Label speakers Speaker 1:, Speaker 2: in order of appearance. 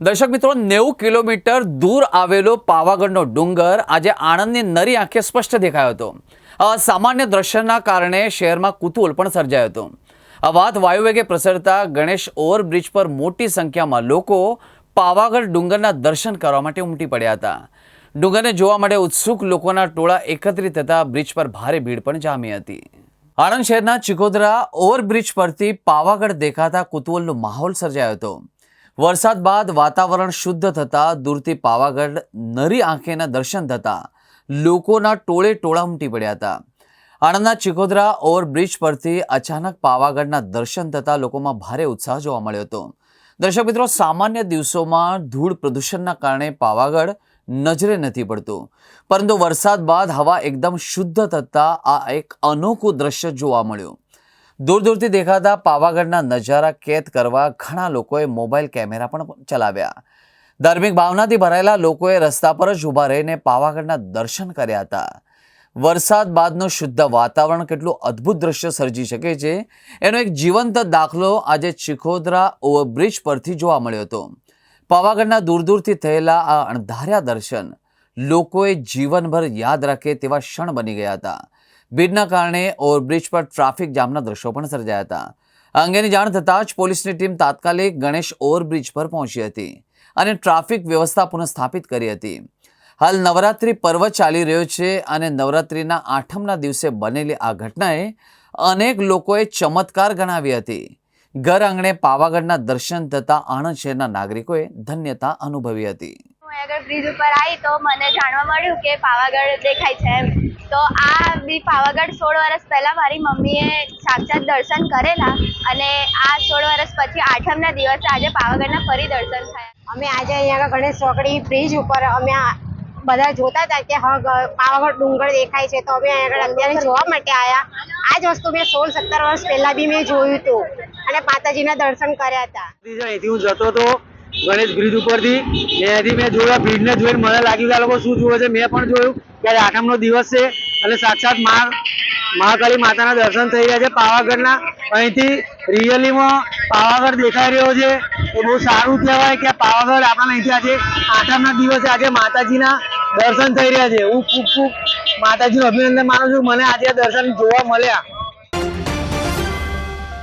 Speaker 1: દર્શક મિત્રો, નેવું કિલોમીટર દૂર આવેલો પાવાગઢનો ડુંગર આજે આણંદની નરી આંખે સ્પષ્ટ દેખાયો હતો. સામાન્ય દ્રશ્યના કારણે શહેરમાં કુતૂહલ પણ સર્જાયો હતો. આ વાત વાયુવેગે પ્રસરતા ગણેશ ઓવરબ્રિજ પર મોટી સંખ્યામાં લોકો પાવાગઢ ડુંગરના દર્શન કરવા માટે ઉમટી પડ્યા હતા. ડુંગરને જોવા માટે ઉત્સુક લોકોના ટોળા એકત્રિત થતા બ્રિજ પર ભારે ભીડ પણ જામી હતી. આણંદ શહેરના ચિકોદરા ઓવરબ્રિજ પરથી પાવાગઢ દેખાતા કુતૂહલનો માહોલ સર્જાયો હતો. વરસાદ બાદ વાતાવરણ શુદ્ધ થતાં દૂરથી પાવાગઢ નરી આંખેના દર્શન થતાં લોકોના ટોળે ટોળા ઉમટી પડ્યા હતા. આણંદના ચિકોદરા ઓવરબ્રિજ પરથી અચાનક પાવાગઢના દર્શન થતાં લોકોમાં ભારે ઉત્સાહ જોવા મળ્યો હતો. દર્શક મિત્રો, સામાન્ય દિવસોમાં ધૂળ પ્રદૂષણના કારણે પાવાગઢ નજરે નથી પડતું. પરંતુ વરસાદ બાદ હવા એકદમ શુદ્ધ થતાં આ એક અનોખું દ્રશ્ય જોવા મળ્યું. દૂર દૂરથી દેખાતા પાવાગઢના નજારા કેદ કરવા ઘણા લોકોએ મોબાઈલ કેમેરા પણ ચલાવ્યા. ધાર્મિક ભાવનાથી ભરાયેલા લોકોએ રસ્તા પર જ ઊભા રહીને પાવાગઢના દર્શન કર્યા હતા. વરસાદ બાદનું શુદ્ધ વાતાવરણ કેટલું અદ્ભુત દ્રશ્ય સર્જી શકે છે, એનો એક જીવંત દાખલો આજે ચિખોદરા ઓવરબ્રિજ પરથી જોવા મળ્યો હતો. પાવાગઢના દૂર દૂરથી થયેલા આ અણધાર્યા દર્શન લોકોએ જીવનભર યાદ રાખે તેવા ક્ષણ બની ગયા હતા. ભીડના કારણે ઓવરબ્રિજ પર ટ્રાફિક જામના દ્રશ્યો પણ સર્જાયા હતા. આ અંગેની જાણ થતાં જ પોલીસની ટીમ તાત્કાલિક ગણેશ ઓવરબ્રિજ પર પહોંચી હતી અને ટ્રાફિક વ્યવસ્થા પુનઃસ્થાપિત કરી હતી. હાલ નવરાત્રિ પર્વ ચાલી રહ્યો છે અને નવરાત્રિના આઠમના દિવસે બનેલી આ ઘટનાએ અનેક લોકોએ ચમત્કાર ગણાવી હતી. ઘર આંગણે પાવાગઢના દર્શન થતાં આણંદ શહેરના નાગરિકોએ ધન્યતા અનુભવી હતી.
Speaker 2: હું આગળ બ્રિજ ઉપર આવી તો મને જાણવા મળ્યું કે પાવાગઢ દેખાય છે એમ. તો આ બી પાવાગઢ સોળ વર્ષ પહેલાં મારી મમ્મીએ સાક્ષાત દર્શન કરેલા અને આ સોળ વર્ષ પછી આઠમના દિવસે આજે પાવાગઢના ફરી દર્શન થયા.
Speaker 3: અમે આજે અહીંયા આગળ ગણેશ ચોકડી બ્રિજ ઉપર અમે બધા જોતા હતા કે હા પાવાગઢ ડુંગર દેખાય છે તો અમે અહીંયા આગળ અત્યારે જોવા માટે આવ્યા આ જ વસ્તુ મેં સોળ સત્તર વર્ષ પહેલા બી મેં જોયું હતું અને માતાજીના દર્શન કર્યા હતા.
Speaker 4: અહીંથી હું જતો હતો ગણેશ બ્રિજ ઉપરથી ત્યાંથી મેં જોયા બ્રિજને જોઈને મને લાગ્યું કે આ લોકો શું જોવે છે મેં પણ જોયું. આજે આઠમનો દિવસ છે અને સાક્ષાત મા મહાકાળી માતાના દર્શન થઈ રહ્યા છે પાવાગઢના. અહીંથી રિયલીમાં પાવાગઢ દેખાઈ રહ્યો છે. એ બહુ સારું કહેવાય કે પાવાગઢ આપણા અહીંથી આજે આઠમના દિવસે આજે માતાજીના દર્શન થઈ રહ્યા છે. હું ખૂબ ખૂબ માતાજીનું અભિનંદન માનું છું. મને આજે દર્શન જોવા મળ્યા.